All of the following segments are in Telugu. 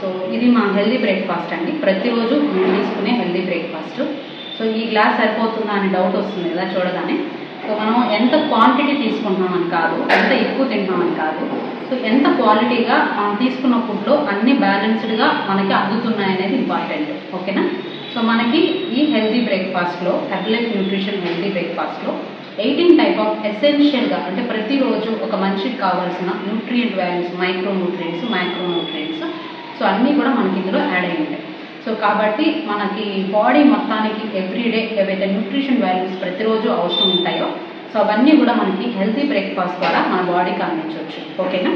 సో ఇది మా హెల్దీ బ్రేక్ఫాస్ట్ అండి. ప్రతిరోజు మేము తీసుకునే హెల్దీ బ్రేక్ఫాస్ట్. సో ఈ గ్లాస్ సరిపోతుందా అనే డౌట్ వస్తుంది కదా చూడగానే. సో మనం ఎంత క్వాంటిటీ తీసుకుంటున్నామని కాదు ఎంత ఎక్కువ తింటున్నామని కాదు. సో ఎంత క్వాలిటీగా మనం తీసుకున్న ఫుడ్లో అన్ని బ్యాలెన్స్డ్గా మనకి అందుతున్నాయనేది ఇంపార్టెంట్. ఓకేనా? సో మనకి ఈ హెల్దీ బ్రేక్ఫాస్ట్లో హెర్లైఫ్ న్యూట్రిషన్ హెల్దీ బ్రేక్ఫాస్ట్లో ఎయిటీన్ టైప్ ఆఫ్ ఎసెన్షియల్గా అంటే ప్రతిరోజు ఒక మనిషికి కావాల్సిన nutrient values micro nutrients micro nutrients so అన్నీ కూడా మనకి ఇందులో యాడ్ అయి ఉంటాయి. సో కాబట్టి మనకి బాడీ మొత్తానికి ఎవ్రీడే ఏవైతే న్యూట్రిషన్ వాల్యూస్ ప్రతిరోజు అవసరం ఉంటాయో సో అవన్నీ కూడా మనకి హెల్తీ బ్రేక్ఫాస్ట్ ద్వారా మన బాడీకి అందించవచ్చు. ఓకేనా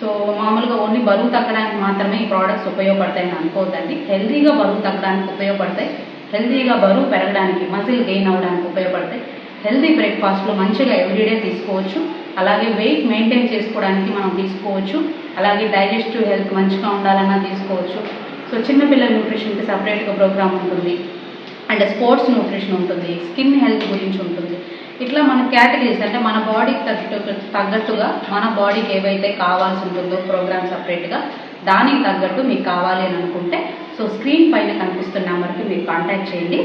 సో మామూలుగా ఓన్లీ బరువు తగ్గడానికి మాత్రమే ఈ ప్రోడక్ట్స్ ఉపయోగపడతాయని అనుకోవద్దండి. హెల్తీగా బరువు తగ్గడానికి ఉపయోగపడతాయి. హెల్తీగా బరువు పెరగడానికి మజిల్ గెయిన్ అవ్వడానికి ఉపయోగపడతాయి. హెల్తీ బ్రేక్ఫాస్ట్లో మంచిగా ఎవ్రీడే తీసుకోవచ్చు. అలాగే వెయిట్ మెయింటైన్ చేసుకోవడానికి మనం తీసుకోవచ్చు. అలాగే డైజెస్టివ్ హెల్త్ మంచిగా ఉండాలన్నా తీసుకోవచ్చు. సో చిన్నపిల్లల న్యూట్రిషన్కి సపరేట్గా ప్రోగ్రామ్ ఉంటుంది. అండ్ స్పోర్ట్స్ న్యూట్రిషన్ ఉంటుంది. స్కిన్ హెల్త్ గురించి ఉంటుంది. ఇట్లా మన కేటగిరీస్ అంటే మన బాడీకి తగ్గట్టు తగ్గట్టుగా మన బాడీకి ఏవైతే కావాల్సి ఉంటుందో ప్రోగ్రామ్ సపరేట్గా దానికి తగ్గట్టు మీకు కావాలి అని అనుకుంటే సో స్క్రీన్ పైన కనిపిస్తున్న నెంబర్కి మీరు కాంటాక్ట్ చేయండి.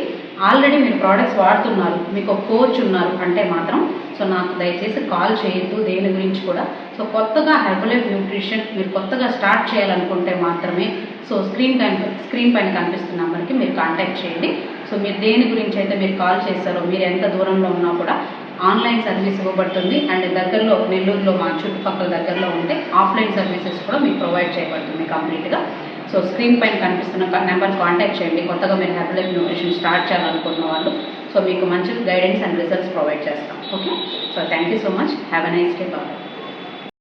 ఆల్రెడీ మీరు ప్రోడక్ట్స్ వాడుతున్నారు మీకు ఒక కోచ్ ఉన్నారు అంటే మాత్రం సో నాకు దయచేసి కాల్ చేయొద్దు దేని గురించి కూడా. సో కొత్తగా హెర్బలైఫ్ న్యూట్రిషన్ మీరు కొత్తగా స్టార్ట్ చేయాలనుకుంటే మాత్రమే సో స్క్రీన్ కన్ స్క్రీన్ పైన కనిపిస్తున్న నెంబర్కి మీరు కాంటాక్ట్ చేయండి. సో మీరు దేని గురించి అయితే మీరు కాల్ చేస్తారో మీరు ఎంత దూరంలో ఉన్నా కూడా ఆన్లైన్ సర్వీస్ ఇవ్వబడుతుంది. అండ్ దగ్గరలో నెల్లూరులో మా చుట్టుపక్కల దగ్గరలో ఉంటే ఆఫ్లైన్ సర్వీసెస్ కూడా మీకు ప్రొవైడ్ చేయబడుతుంది కంప్లీట్గా సో స్క్రీన్ పైన కనిపిస్తున్న నెంబర్ కాంటాక్ట్ చేయండి. కొత్తగా మీరు హెల్త్ న్యూట్రిషన్ స్టార్ట్ చేయాలనుకున్న వాళ్ళు. సో మీకు మంచి గైడెన్స్ అండ్ రిజల్ట్స్ ప్రొవైడ్ చేస్తాం. Okay so thank you so much have a nice day bye